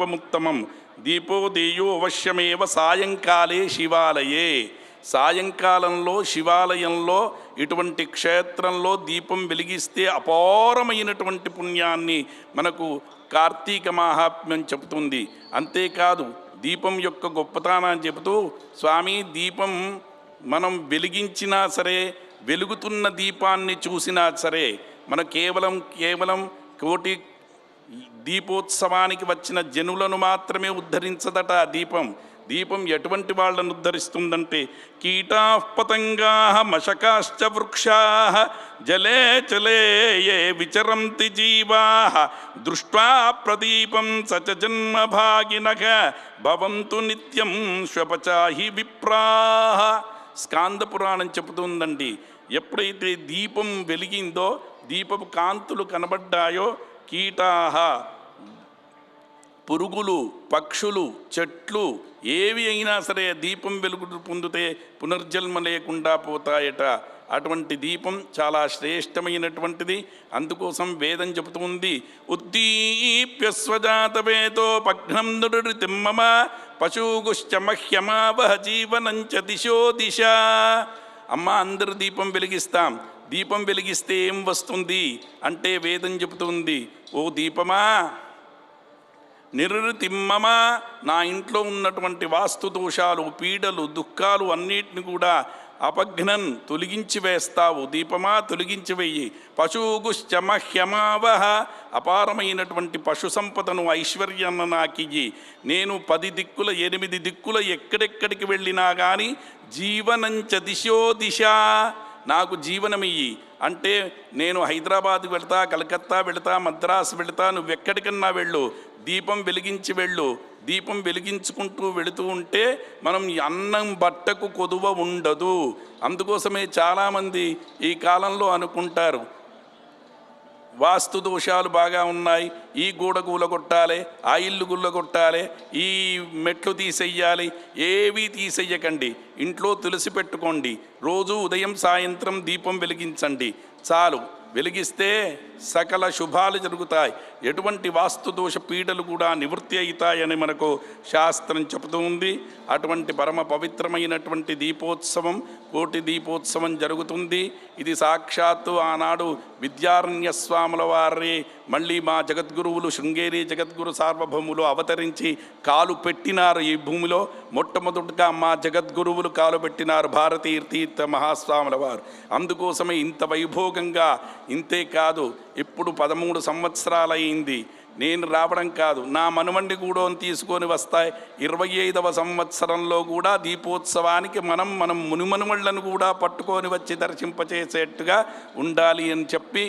దీపముత్తమం. దీపోదేయో అవశ్యమేవ సాయంకాలే శివాలయే. సాయంకాలంలో శివాలయంలో ఇటువంటి క్షేత్రంలో దీపం వెలిగిస్తే అపారమైనటువంటి పుణ్యాన్ని మనకు కార్తీక మాహాత్మ్యం చెబుతుంది. అంతేకాదు దీపం యొక్క గొప్పతనాన్ని చెబుతూ స్వామి దీపం మనం వెలిగించినా సరే వెలుగుతున్న దీపాన్ని చూసినా సరే మన కేవలం కేవలం కోటి దీపోత్సవానికి వచ్చిన జనులను మాత్రమే ఉద్ధరించదట ఆ దీపం. దీపం ఎటువంటి వాళ్ళను ఉద్ధరిస్తుందంటే కీటా పతంగా మశకాశ్చ వృక్షా జలే చలే ఏ విచరంతి జీవా దృష్ట్వా ప్రదీపం సచ జన్మ భాగినక భవంతు నిత్యం శ్వపచాహి విప్రా. స్కాంద పురాణం చెబుతుందండి ఎప్పుడైతే దీపం వెలిగిందో దీపపు కాంతులు కనబడ్డాయో కీటాహ పురుగులు పక్షులు చెట్లు ఏవి అయినా సరే దీపం వెలుగు పొందితే పునర్జన్మ లేకుండా పోతాయట. అటువంటి దీపం చాలా శ్రేష్టమైనటువంటిది. అందుకోసం వేదం చెబుతుంది ఉద్దీప్యస్వజాతవేతో పఘ్నం తిమ్మమ పశుగుశ్చ మహ్యమావహ జీవనంచ దిశో దిశ. అమ్మ అందరు దీపం వెలిగిస్తాం. దీపం వెలిగిస్తే ఏం వస్తుంది? అంటే వేదం చెబుతుంది ఓ దీపమా? నిర్తిమ్మమా. నా ఇంట్లో ఉన్నటువంటి వాస్తు దోషాలు పీడలు దుఃఖాలు అన్నిటిని కూడా అపఘ్నన్ తొలగించి వేస్తావు. దీపమా తొలగించి వెయ్యి పశుగుశ్చ మహ్యమావహ. అపారమైనటువంటి పశు సంపదను ఐశ్వర్యాన్ని నాకియ్యి. నేను పది దిక్కుల ఎనిమిది దిక్కుల ఎక్కడెక్కడికి వెళ్ళినా కానీ జీవనంచ దిశో దిశ. నాకు జీవనమియ్యి. అంటే నేను హైదరాబాద్ వెళ్తా కలకత్తా వెళతా మద్రాసు వెళతా నువ్వెక్కడికన్నా వెళ్ళు. దీపం వెలిగించి వెళ్ళు. దీపం వెలిగించుకుంటూ వెళుతూ ఉంటే మనం అన్నం బట్టకు కొదువ ఉండదు. అందుకోసమే చాలామంది ఈ కాలంలో అనుకుంటారు వాస్తు దోషాలు బాగా ఉన్నాయి. ఈ గూడ కూలగొట్టాలి ఆ ఇల్లు గుల్లగొట్టాలి ఈ మెట్లు తీసేయాలి ఏవి తీసేయకండి ఇంట్లో తులసి పెట్టుకోండి. రోజు ఉదయం సాయంత్రం దీపం వెలిగించండి. చాలు. వెలిగిస్తే సకల శుభాలు జరుగుతాయి. ఎటువంటి వాస్తు దోష పీడలు కూడా నివృత్తి అవుతాయని మనకు శాస్త్రం చెబుతూ ఉంది. అటువంటి పరమ పవిత్రమైనటువంటి దీపోత్సవం కోటి దీపోత్సవం జరుగుతుంది. ఇది సాక్షాత్తు ఆనాడు విద్యారణ్య స్వాముల వారి మళ్ళీ మా జగద్గురువులు శృంగేరి జగద్గురు సార్వభౌములు అవతరించి కాలు పెట్టినారు ఈ భూమిలో. మొట్టమొదటిగా మా జగద్గురువులు కాలు పెట్టినారు భారతీయ తీర్థ మహాస్వాముల వారు. అందుకోసమే ఇంత వైభోగంగా ఇంతే కాదు ఇప్పుడు పదమూడు సంవత్సరాలయ్యింది. నేను రావడం కాదు నా మనుమండి కూడా తీసుకొని వస్తాయి. ఇరవై ఐదవ సంవత్సరంలో కూడా దీపోత్సవానికి మనం మనం మునిమనుమళ్ళను కూడా పట్టుకొని వచ్చి దర్శింపచేసేట్టుగా ఉండాలి అని చెప్పి